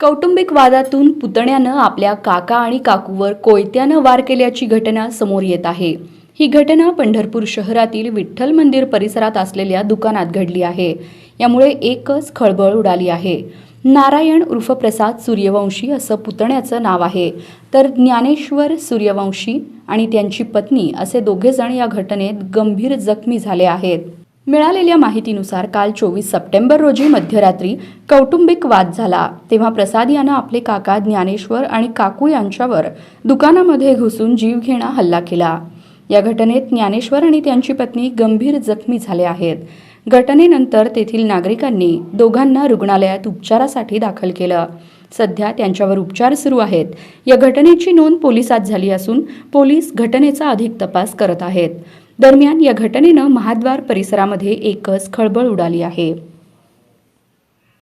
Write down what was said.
कौटुंबिक वादातून पुतण्यानं आपल्या काका आणि काकूवर कोयत्यानं वार केल्याची घटना समोर येत आहे. ही घटना पंढरपूर शहरातील विठ्ठल मंदिर परिसरात असलेल्या दुकानात घडली आहे. यामुळे एकच खळबळ उडाली आहे. नारायण उर्फ प्रसाद सूर्यवंशी असं पुतण्याचं नाव आहे. तर ज्ञानेश्वर सूर्यवंशी आणि त्यांची पत्नी असे दोघेजण या घटनेत गंभीर जखमी झाले आहेत. मिळालेल्या माहितीनुसार काल चोवीस सप्टेंबर रोजी मध्यरात्री कौटुंबिक वाद झाला. तेव्हा प्रसाद यानं आपले काका ज्ञानेश्वर आणि काकू यांच्यावर दुकानामध्ये घुसून जीवघेणा हल्ला केला. या घटनेत ज्ञानेश्वर आणि त्यांची पत्नी गंभीर जखमी झाले आहेत. घटनेनंतर तेथील नागरिकांनी दोघांना रुग्णालयात उपचारासाठी दाखल केलं. सध्या त्यांच्यावर उपचार सुरू आहेत. या घटनेची नोंद पोलिसात झाली असून पोलीस घटनेचा अधिक तपास करत आहेत. दरम्यान या घटनेनं महाद्वार परिसरामध्ये एकच खळबळ उडाली आहे.